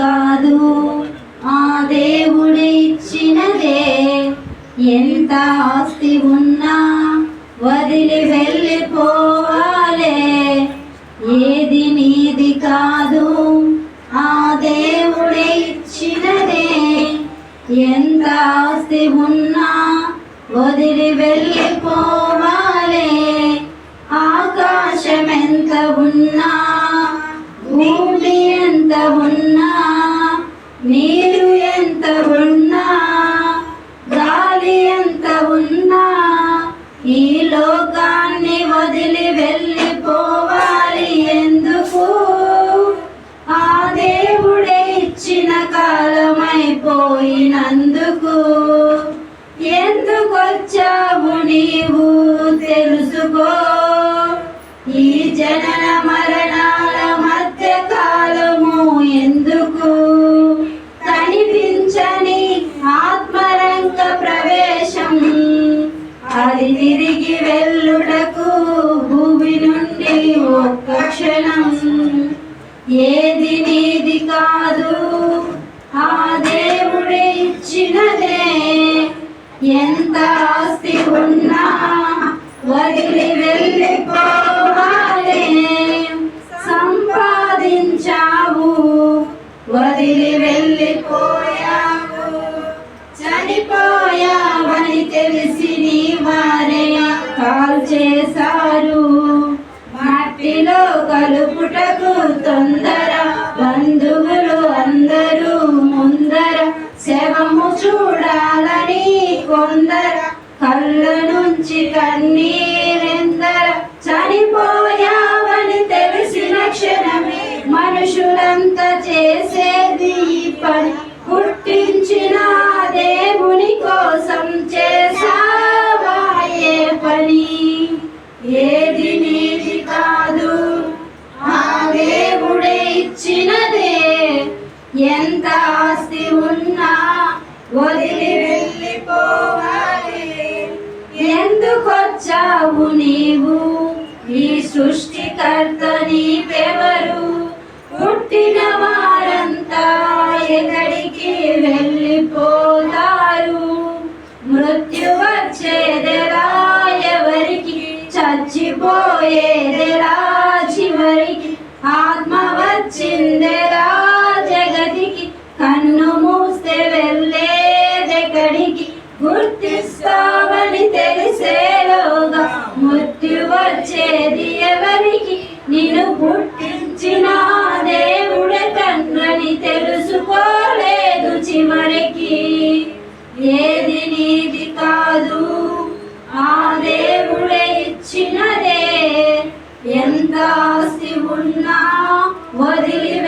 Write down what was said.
కాదు. ఆ దేవుడు ఇచ్చినదే ఎంత ఆస్తి ఉన్నా వదిలి వెళ్ళిపోవాలే. ఏది నీది కాదు. ఆ దేవుడే ఇచ్చినదే. ఎంత ఆస్తి ఉన్నా వదిలి వెళ్ళిపో ఈ లోకాన్ని వదిలి వెళ్ళిపోవాలి ఎందుకు? ఆ దేవుడే ఇచ్చిన కాలమైపోయినందుకు ఎందుకొచ్చావు నీవు? తెలుసుకో. ఈ జనన తిరిగి వెళ్ళుటకు భూమి నుండి ఒక్క క్షణం. ఏది నీది కాదు ఆ దేవుడే ఇచ్చినదే. ఎంత ఆస్తి ఉన్నా వదిలి వెళ్ళిపోవాలి. సంపాదించావు వదిలి వెళ్ళిపోయావు. చనిపోయావని తెలిసి నీ కాల్ చేశారు. మట్టిలో కలుపుటకు తొందర బంధువులు అందరూ ముందర శవము చూడాలని కొందర కళ్ళ నుంచి కన్నీరెందర చనిపోయావని తెలిసిన క్షణమే మనుషులంతా చేసేది పని. ఎంత ఆస్తి ఉన్నా వదిలి వెళ్ళిపోవాలి. ఎందుకొచ్చావు నీవు? ఈ సృష్టికర్త నీవెవరు కన్ను మూస్తే వెళ్ళేదెక్కడికి గుర్తిస్తావని తెలిసేలోగా మృత్యు వచ్చేది ఎవరికి? నేను పుట్టించిన దేవుడే తండ్రని తెలుసుకోలేదు చివరికి. ఏది నీది కాదు ఆ దేవుడే ఇచ్చినదే. ఎంత ఆస్తి ఉన్నా వదిలి